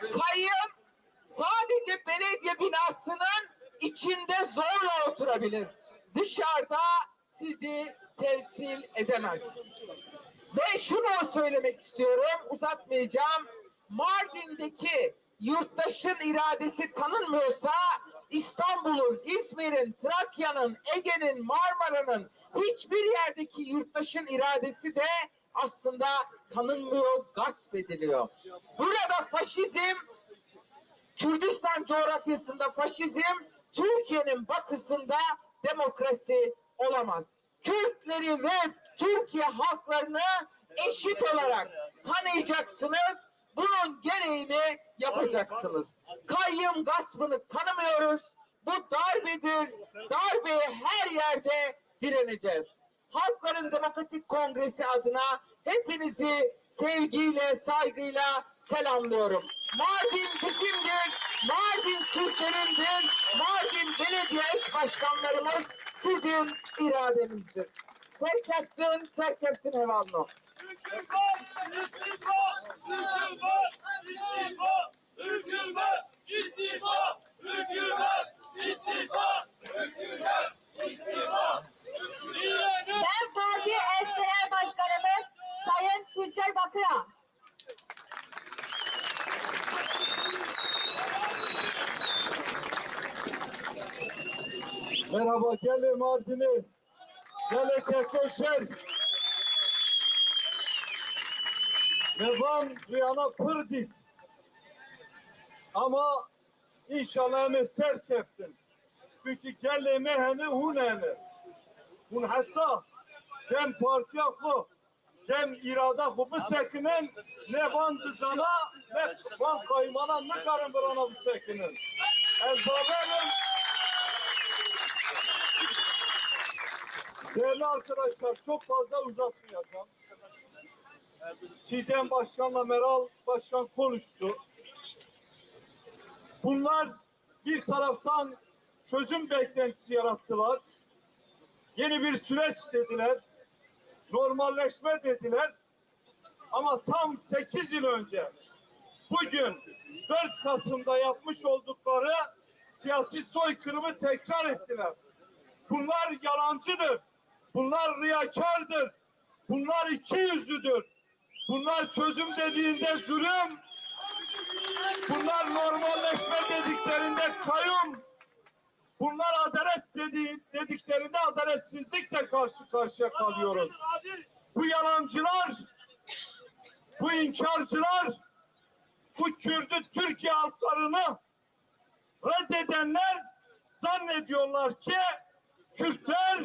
Kayyım sadece belediye binasının içinde zorla oturabilir. Dışarıda sizi temsil edemez. Ve şunu söylemek istiyorum, uzatmayacağım. Mardin'deki yurttaşın iradesi tanınmıyorsa İstanbul'un, İzmir'in, Trakya'nın, Ege'nin, Marmara'nın hiçbir yerdeki yurttaşın iradesi de aslında tanınmıyor, gasp ediliyor. Burada faşizm Kürdistan coğrafyasında faşizm, Türkiye'nin batısında demokrasi olamaz. Kürtleri ve Türkiye halklarını eşit olarak tanıyacaksınız. Bunun gereğini yapacaksınız. Kayyım gaspını tanımıyoruz. Bu darbedir. Darbeye her yerde direneceğiz. Halkların Demokratik Kongresi adına hepinizi sevgiyle, saygıyla selamlıyorum. Mardin bizimdir, Mardin sizlerindir, Mardin belediye eş başkanlarımız sizin iradenizdir. Serkeftin, serkeftin eyvallah. Hükümet istifa! Hükümet istifa! Hükümet istifa! Ben parti eş genel başkanımız Sayın Tunçer Bakır'a. Merhaba, gelin Mardin'i. Gelin Kekleşer. Devam Viyana Pırdit. Ama inşallah emi serkeftin. Çünkü gelin meheni huneni. Hun hatta kem partiya ku kem irada ku bu sekinin ne van dızana ne van kaymana ne karın burana bu sekinin. Ezbabenim Değerli arkadaşlar çok fazla uzatmayacağım. Çiğdem Başkan'la Meral Başkan konuştu. Bunlar bir taraftan çözüm beklentisi yarattılar. Yeni bir süreç dediler. Normalleşme dediler. Ama tam 8 yıl önce bugün 4 Kasım'da yapmış oldukları siyasi soykırımı tekrar ettiler. Bunlar yalancıdır. Bunlar riyakardır. Bunlar iki yüzlüdür. Bunlar çözüm dediğinde zulüm. Bunlar normalleşme dediklerinde kayyum. Bunlar adalet dediği, dediklerinde adaletsizlikle karşı karşıya kalıyoruz. Bu yalancılar, bu inkarcılar, bu Kürdü Türkiye halklarını reddedenler zannediyorlar ki Kürtler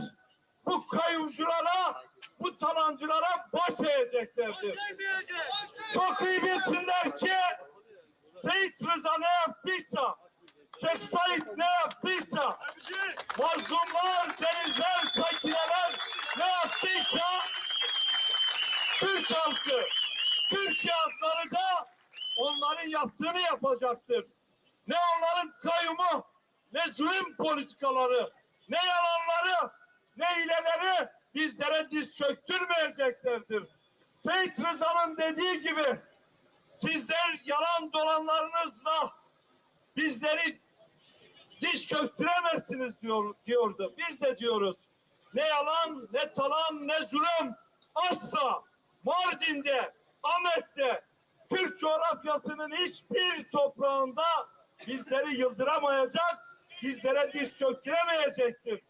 bu kayyumculara, bu talancılara baş eğeceklerdir. Çok iyi bilsinler ki Seyit Rıza ne yaptıysa, Şeyh Said ne yaptıysa, mazlumlar, denizler, sakineler ne yaptıysa Türk halkı, Türkiye halkları da onların yaptığını yapacaktır. Ne onların kayyumu, ne zulüm politikaları, ne yalanları, ne hileleri bizlere diz çöktürmeyeceklerdir. Seyit Rıza'nın dediği gibi sizler yalan dolanlarınızla bizleri diz çöktüremezsiniz diyor, diyordu. Biz de diyoruz ne yalan, ne talan, ne zulüm asla Mardin'de, Ahmet'te, Türk coğrafyasının hiçbir toprağında bizleri yıldıramayacak, bizlere diz çöktüremeyecektir.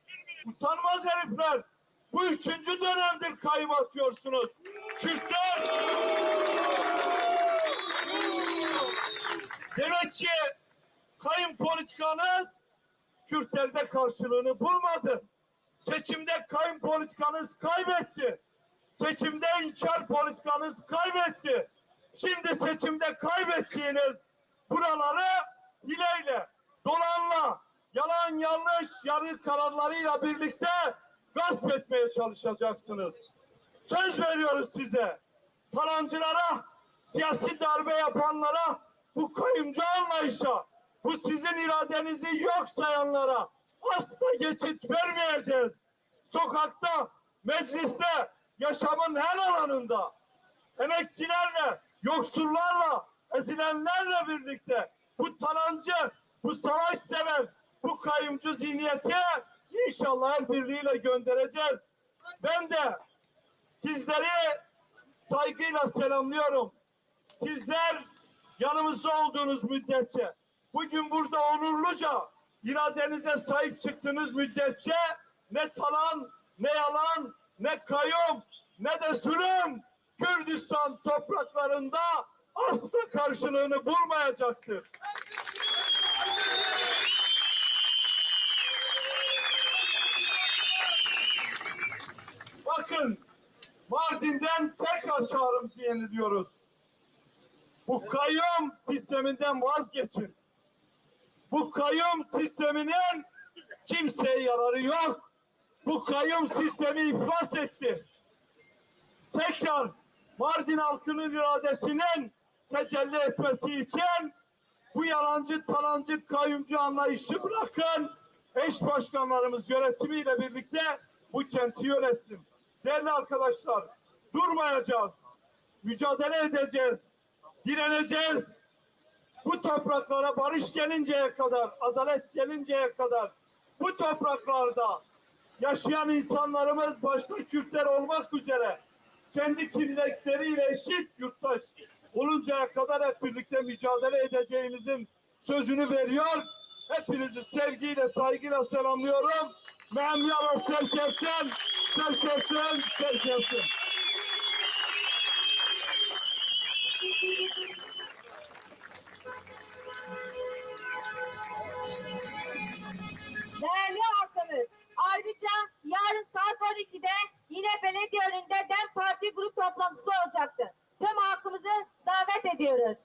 Utanmaz herifler. Bu üçüncü dönemdir kayım atıyorsunuz. Kürtler demek ki kayın politikanız Kürtlerde karşılığını bulmadı. Seçimde kayın politikanız kaybetti. Seçimde inkar politikanız kaybetti. Şimdi seçimde kaybettiğiniz buraları hileyle, dolanla, yalan yanlış yarı kararlarıyla birlikte gasp etmeye çalışacaksınız. Söz veriyoruz size. Talancılara, siyasi darbe yapanlara, bu kayımcı anlayışa, bu sizin iradenizi yok sayanlara asla geçit vermeyeceğiz. Sokakta, mecliste yaşamın her alanında emekçilerle, yoksullarla, ezilenlerle birlikte bu talancı, bu savaş sever, bu kayımcı zihniyeti inşallah el birliğiyle göndereceğiz. Ben de sizleri saygıyla selamlıyorum. Sizler yanımızda olduğunuz müddetçe, bugün burada onurluca iradenize sahip çıktığınız müddetçe ne talan, ne yalan, ne kayyum, ne de zulüm Kürdistan topraklarında asla karşılığını bulmayacaktır. Bakın Mardin'den tekrar çağrımızı yeniliyoruz. Bu kayyum sisteminden vazgeçin. Bu kayyum sisteminin kimseye yararı yok. Bu kayyum sistemi iflas etti. Tekrar Mardin halkının iradesinin tecelli etmesi için bu yalancı, talancı, kayyumcu anlayışı bırakın. Eş başkanlarımız yönetimiyle birlikte bu kenti yönetsin. Değerli arkadaşlar, durmayacağız. Mücadele edeceğiz. Direneceğiz. Bu topraklara barış gelinceye kadar, adalet gelinceye kadar bu topraklarda yaşayan insanlarımız başta Kürtler olmak üzere kendi kimlikleriyle eşit yurttaş oluncaya kadar hep birlikte mücadele edeceğimizin sözünü veriyor. Hepinizi sevgiyle, saygıyla selamlıyorum. Memnunlar serkeften, serkeften, serkeften. Değerli davet ediyoruz.